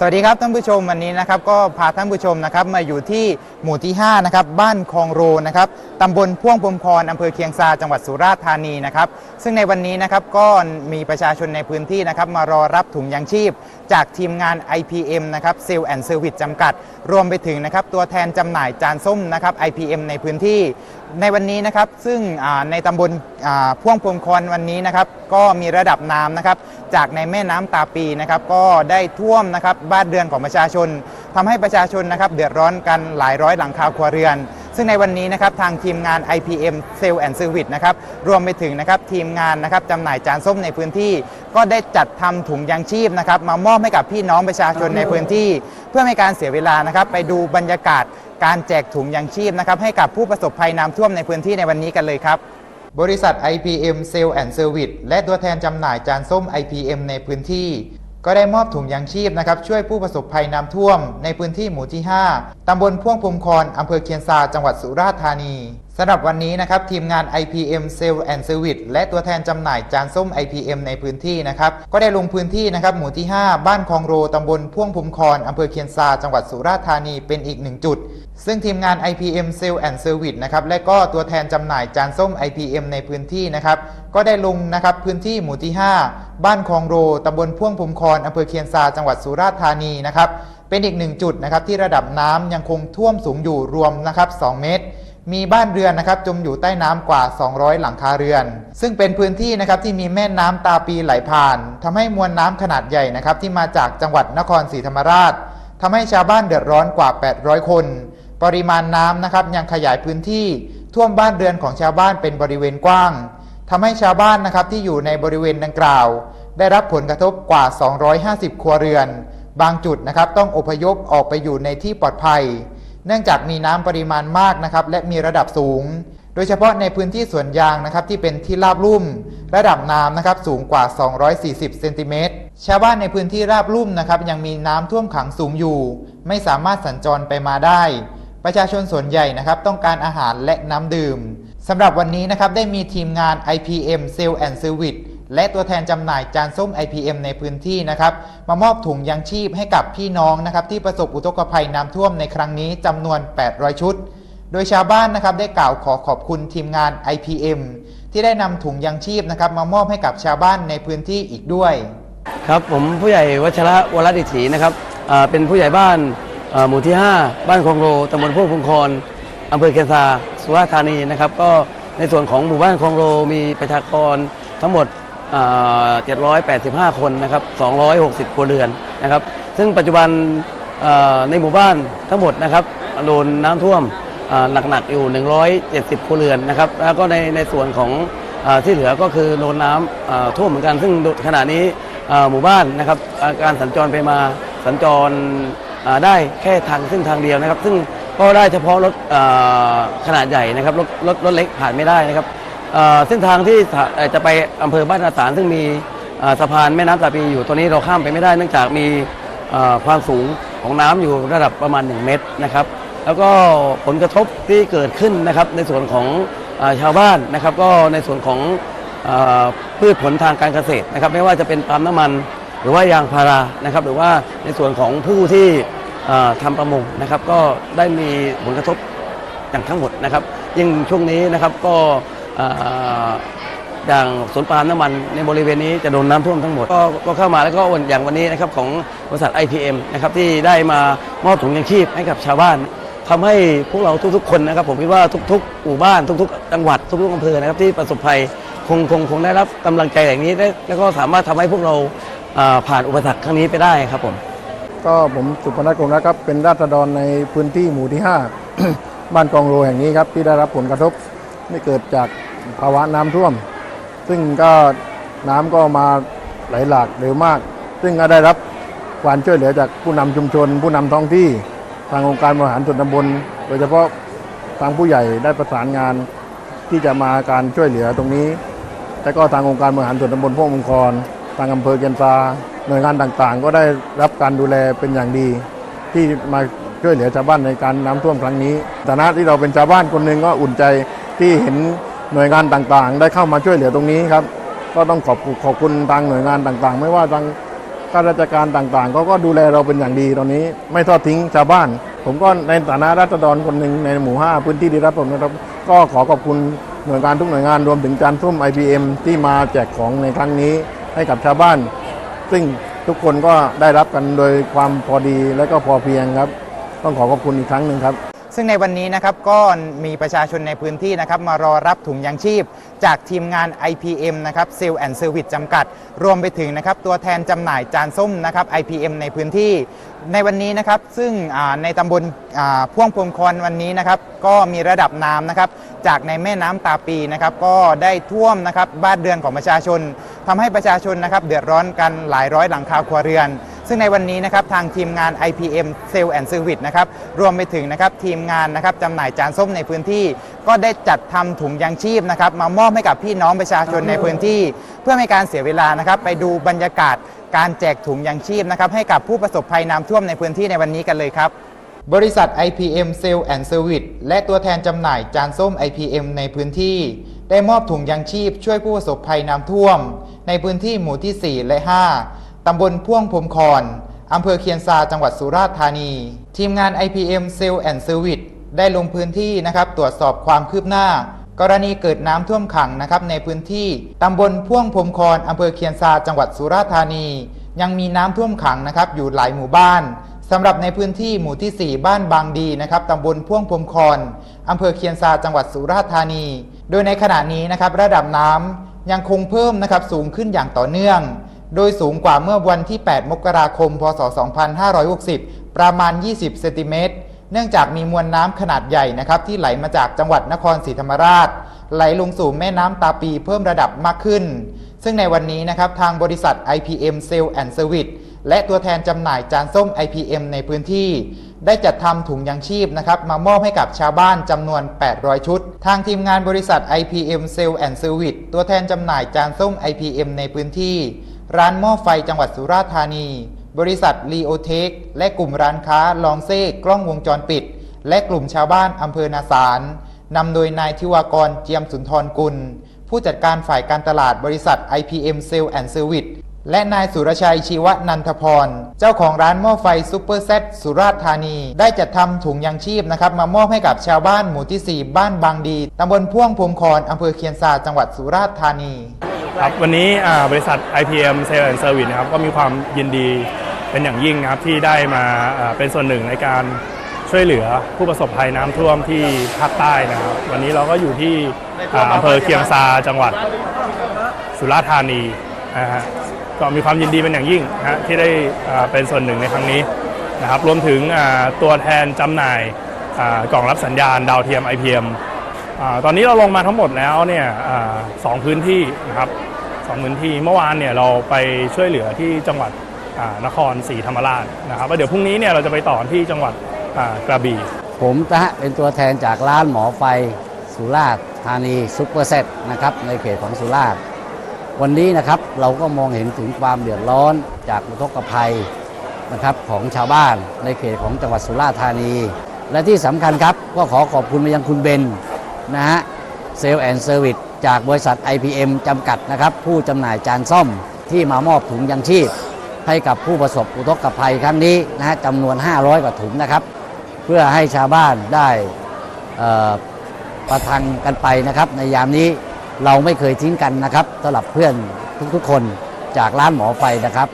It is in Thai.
สวัสดีครับท่านผู้ชมวันนี้นะครับก็พาท่านผู้ชมนะครับมาอยู่ที่หมู่ที่5นะครับบ้านคลองโรนะครับตำบลพ่วงพรมพรอำเภอเคียงซาจังหวัดสุราษฎร์ธานีนะครับซึ่งในวันนี้นะครับก็มีประชาชนในพื้นที่นะครับมารอรับถุงยางชีพ จากทีมงาน IPM นะครับเซลแอนด์เซอร์วิสจำกัด รวมไปถึงนะครับตัวแทนจำหน่ายจานส้มนะครับ IPM ในพื้นที่ในวันนี้นะครับซึ่งในตำบลพ่วงพรมคอนวันนี้นะครับ ก็มีระดับน้ำนะครับจากในแม่น้ำตาปีนะครับก็ได้ท่วมนะครับบ้านเรือนของประชาชนทำให้ประชาชนนะครับเดือดร้อนกันหลายร้อยหลังคาครัวเรือน ซึ่งในวันนี้นะครับทางทีมงาน IPM Sale and Service นะครับรวมไปถึงนะครับทีมงานนะครับจำหน่ายจานส้มในพื้นที่ ก็ได้จัดทำถุงยางชีพนะครับมามอบให้กับพี่น้องประชาชนในพื้นที่ เพื่อไม่ให้การเสียเวลานะครับไปดูบรรยากาศการแจกถุงยางชีพนะครับให้กับผู้ประสบภัยน้ำท่วมในพื้นที่ในวันนี้กันเลยครับ บริษัท IPM Sale and Service และตัวแทนจำหน่ายจานส้ม IPM ในพื้นที่ ก็ได้มอบถุงยางชีพนะครับช่วยผู้ประสบภัยน้ำท่วม ในพื้นที่หมู่ที่ 5 ตำบลพ่วงพรมคอนอำเภอเคียนซา จังหวัดสุราษฎร์ธานี สำหรับวันนี้นะครับทีมงาน IPM Sale and Service และตัวแทนจำหน่ายจานส้ม IPM ในพื้นที่นะครับก็ได้ลงพื้นที่นะครับหมู่ที่ 5 บ้านคลองโรตำบลพ่วงพรมคอนอำเภอเคียนซา จังหวัดสุราษฎร์ธานีเป็นอีกหนึ่งจุด ซึ่งทีมงาน IPM Sale and Service นะครับและก็ตัวแทนจำหน่ายจานส้ม IPM ในพื้นที่นะครับก็ได้ลงนะครับพื้นที่หมู่ที่ 5 บ้านคลองโรตำบลพ่วงพรมคอนอำเภอเคียนซา จังหวัดสุราษฎร์ธานีนะครับเป็นอีกหนึ่งจุดนะครับที่ระดับน้ำยังคงท่วมสูงอยู่รวมนะครับ2เมตร มีบ้านเรือนนะครับจมอยู่ใต้น้ำกว่า 200 หลังคาเรือน ซึ่งเป็นพื้นที่นะครับที่มีแม่น้ำตาปีไหลผ่านทำให้มวลน้ำขนาดใหญ่นะครับที่มาจากจังหวัดนครศรีธรรมราชทำให้ชาวบ้านเดือดร้อนกว่า 800 คน ปริมาณน้ำนะครับยังขยายพื้นที่ท่วมบ้านเรือนของชาวบ้านเป็นบริเวณกว้างทำให้ชาวบ้านนะครับที่อยู่ในบริเวณดังกล่าว ได้รับผลกระทบกว่า 250 ครัวเรือน บางจุดนะครับต้องอพยพออกไปอยู่ในที่ปลอดภัย เนื่องจากมีน้ำปริมาณมากนะครับและมีระดับสูง โดยเฉพาะในพื้นที่สวนยางนะครับที่เป็นที่ราบลุ่ม ระดับน้ำนะครับสูงกว่า 240 เซนติเมตร ชาวบ้านในพื้นที่ราบลุ่มนะครับยังมีน้ำท่วมขังสูงอยู่ ไม่สามารถสัญจรไปมาได้ ประชาชนส่วนใหญ่นะครับต้องการอาหารและน้ำดื่มสำหรับวันนี้นะครับได้มีทีมงาน IPM Sale and Service และตัวแทนจำหน่ายจานส้ม IPM ในพื้นที่นะครับ มามอบถุงยางชีพให้กับพี่น้องนะครับที่ประสบอุทกภัยน้ำท่วมในครั้งนี้จำนวน 800 ชุด โดยชาวบ้านนะครับได้กล่าวขอขอบคุณทีมงาน IPM ที่ได้นำถุงยางชีพนะครับมามอบให้กับชาวบ้านในพื้นที่อีกด้วย ครับผมผู้ใหญ่วัชระวรดิถีนะครับอ่าเป็นผู้ใหญ่บ้านอ่าหมู่ที่ 5 บ้านคลองโรตำบลพวกพุงคอนอำเภอเคนซาสุราษฎร์ธานีนะครับ ก็ในส่วนของหมู่บ้านคลองโรมีประชากรทั้งหมด 785 คนนะครับ 260 ครัวเรือนนะครับ ซึ่งปัจจุบันในหมู่บ้านทั้งหมดนะครับโดนน้ำท่วมหนักๆอยู่ 170 ครัวเรือนนะครับ แล้วก็ในในส่วนของอที่เหลือก็คือโดนน้ำท่วมเหมือนกัน ซึ่งขณะนี้หมู่บ้านนะครับการสัญจรไปมาสัญจรได้แค่ทางเส้นทางเดียวนะครับ ซึ่งก็ได้เฉพาะรถขนาดใหญ่นะครับรถรถรถเล็กผ่านไม่ได้นะครับ เส้นทางที่จะไปอำเภอบ้านนาสารซึ่งมีสะพานแม่น้ำตาปีอยู่ตัวนี้เราข้ามไปไม่ได้เนื่องจากมีความสูงของน้ำอยู่ระดับประมาณ 1 เมตรนะครับ แล้วก็ผลกระทบที่เกิดขึ้นนะครับในส่วนของอชาวบ้านนะครับ ก็ในส่วนของอพืชผลทางการเกษตรนะครับ ไม่ว่าจะเป็นปาล์มน้ำมัน หรือว่ายางพารานะครับ หรือว่าในส่วนของผู้ที่เอ่อทำประมงนะครับ ก็ได้มีผลกระทบอย่างทั้งหมดนะครับ ยิ่งช่วงนี้นะครับก็ อ่ออย่างสวนปาล์มน้ำมันในบริเวณนี้จะโดนน้ำท่วมทั้งหมดก็ก็เข้ามาแล้วก็วันอย่างวันนี้นะครับของบริษัท IPM นะครับที่ได้มามอบถุงยางชีพให้กับชาวบ้านทำให้พวกเราทุกๆ คนนะครับ ผมคิดว่าทุกๆหมู่บ้านทุกๆจังหวัดทุกๆอำเภอนะครับที่ประสบภัยคงคงคงได้รับกำลังใจอย่างนี้ได้แล้วก็สามารถทำให้พวกเราอ่าผ่านอุปสรรคครั้งนี้ไปได้ครับผมก็ผมสุพนัทกงนะครับเป็นราษฎรในพื้นที่หมู่ที่ 5 บ้านกองโรแห่งนี้ครับที่ได้รับผลกระทบไม่เกิดจาก ภาวะน้ำท่วม ซึ่งก็น้ำก็มาไหลหลากเร็วมาก ซึ่งก็ได้รับความช่วยเหลือจากผู้นำชุมชน ผู้นำท้องที่ทางองค์การบริหารส่วนตำบลโดยเฉพาะทางผู้ใหญ่ได้ประสานงานที่จะมาการช่วยเหลือตรงนี้และก็ทางองค์การบริหารส่วนตำบลพวกมังค์กรทางอำเภอเกียนซาหน่วยงานต่างๆ ก็ได้รับการดูแลเป็นอย่างดี ที่มาช่วยเหลือชาวบ้านในการน้ำท่วมครั้งนี้ฐานะที่เราเป็นชาวบ้านคนหนึ่งก็อุ่นใจที่เห็น หน่วยงานต่างๆ ได้เข้ามาช่วยเหลือตรงนี้ครับ ก็ต้องขอบขอบคุณทางหน่วยงานต่างๆ ไม่ว่าทางข้าราชการต่างๆเขาก็ดูแลเราเป็นอย่างดีตอนนี้ ไม่ทอดทิ้งชาวบ้าน ผมก็ในฐานะรัษฎรคนหนึ่งในหมู่ 5 พื้นที่ที่รับผลกระทบก็ขอขอบคุณหน่วยงานทุกหน่วยงานรวมถึงจานส้ม IPM ที่มาแจกของในครั้งนี้ให้กับชาวบ้าน ซึ่งทุกคนก็ได้รับกันโดยความพอดีและก็พอเพียงครับ ต้องขอขอบคุณอีกครั้งหนึ่งครับ ซึ่งในวันนี้นะครับก็มีประชาชนในพื้นที่นะครับมารอรับถุงยางชีพ จากทีมงาน IPM นะครับเซลแอนด์เซอร์วิสจำกัด รวมไปถึงนะครับตัวแทนจำหน่ายจานส้มนะครับ IPM ในพื้นที่ ในวันนี้นะครับซึ่งในตำบลพ่วงพรมคอนวันนี้นะครับก็มีระดับน้ำนะครับจากในแม่น้ำตาปีนะครับก็ได้ท่วมนะครับบ้านเรือนของประชาชนทำให้ประชาชนนะครับเดือดร้อนกันหลายร้อยหลังคาครัวเรือน ซึ่งในวันนี้นะครับทางทีมงาน IPM Sale and Service นะครับรวมไปถึงนะครับทีมงานนะครับจำหน่ายจานส้มในพื้นที่ ก็ได้จัดทำถุงยางชีพนะครับมามอบให้กับพี่น้องประชาชนในพื้นที่ เพื่อไม่ให้การเสียเวลานะครับไปดูบรรยากาศการแจกถุงยางชีพนะครับให้กับผู้ประสบภัยน้ำท่วมในพื้นที่ในวันนี้กันเลยครับ บริษัท IPM Sale and Service และตัวแทนจำหน่ายจานส้ม IPM ในพื้นที่ ได้มอบถุงยางชีพช่วยผู้ประสบภัยน้ำท่วม ในพื้นที่หมู่ที่ 4 และ 5 ตำบลพ่วงพรมคอนอำเภอเคียนซาจังหวัดสุราษฎร์ธานี ทีมงาน IPM Sale and Service ได้ลงพื้นที่นะครับ ตรวจสอบความคืบหน้า กรณีเกิดน้ำท่วมขังนะครับ ในพื้นที่ตำบลพ่วงพรมคอนอำเภอเคียนซาจังหวัดสุราษฎร์ธานี ยังมีน้ำท่วมขังนะครับ อยู่หลายหมู่บ้านสำหรับในพื้นที่หมู่ที่ 4 บ้านบางดีนะครับตำบลพ่วงพรมคอนอำเภอเคียนซาจังหวัดสุราษฎร์ธานี โดยในขณะนี้นะครับ ระดับน้ำยังคงเพิ่มนะครับสูงขึ้นอย่างต่อเนื่อง โดยสูงกว่าเมื่อวันที่ 8 มกราคม พศ 2560 ประมาณ 20 เซนติเมตร เนื่องจากมีมวลน้ำขนาดใหญ่นะครับที่ไหลมาจากจังหวัดนครศรีธรรมราช ไหลลงสู่แม่น้ำตาปีเพิ่มระดับมากขึ้น ซึ่งในวันนี้นะครับทางบริษัท IPM Sale and Service และตัวแทนจำหน่ายจานส้ม IPM ในพื้นที่ ได้จัดทำถุงยางชีพนะครับมามอบให้กับชาวบ้านจำนวน 800 ชุด ทางทีมงานบริษัท IPM Sale and Service ตัวแทนจำหน่ายจานส้ม IPM ในพื้นที่ ร้านหม้อไฟจังหวัดสุราษฎร์ธานี บริษัท l ีโอเทค และกลุ่มร้านค้าลองเซ่กล้องวงจรปิด และกลุ่มชาวบ้านอำเภอนาสารนำโดยนายทิวากรเจียมสุนทรกุล ผู้จัดการฝ่ายการตลาดบริษัท IPM Sale and Service และนายสุรชัยชีวนันทพร เจ้าของร้านหม้อไฟซูเปอร์เซตสุราษฎร์ธานี ได้จัดทำถุงยางชีพนะครับ มามอบให้กับชาวบ้านหมู่ที่ 4 บ้านบางดีตำบลพ่วงพรมคอนอำเภอเคียนซาจังหวัดสุราษฎร์ธานี ครับวันนี้บริษัท IPM Sales and Service นะครับก็มีความยินดีเป็นอย่างยิ่งนะครับที่ได้มาเป็นส่วนหนึ่งในการช่วยเหลือผู้ประสบภัยน้ำท่วมที่ภาคใต้นะครับ วันนี้เราก็อยู่ที่ออำเภอเคียงซาจังหวัดสุราษฎร์ธานีนะฮะก็มีความยินดีเป็นอย่างยิ่งนะฮะที่ได้เป็นส่วนหนึ่งในครั้งนี้นะครับรวมถึงตัวแทนจำหน่ายกล่องรับสัญญาณดาวเทียม IPM อา ตอนนี้เราลงมาทั้งหมดแล้วเนี่ยอสองพื้นที่นะครับสองพื้นที่เมื่อวานเนี่ยเราไปช่วยเหลือที่จังหวัดนครศรีธรรมราชนะครับแล้วเดี๋ยวพรุ่งนี้เนี่ยเราจะไปต่อที่จังหวัดกระบี่ ผมนะฮะเป็นตัวแทนจากร้านหมอไฟสุราษฎร์ธานีซุปเปอร์เซตนะครับในเขตของสุราษฎร์วันนี้นะครับเราก็มองเห็นถึงความเดือดร้อนจากอุทกภัยนะครับของชาวบ้านในเขตของจังหวัดสุราษฎร์ธานี และที่สำคัญครับก็ขอขอบคุณไปยังคุณเบน นะฮะเซลล์แอนด์เซอร์วิสจากบริษัท IPM จำกัดนะครับ ผู้จำหน่ายจานซ่อมที่มามอบถุงยังชีพ ให้กับผู้ประสบอุทกภัยครั้งนี้นะฮะจำนวน 500 กว่าถุงนะครับ เพื่อให้ชาวบ้านได้ประทังกันไปนะครับ ในยามนี้เราไม่เคยทิ้งกันนะครับสำหรับเพื่อนทุกๆคนจากร้านหมอไฟนะครับ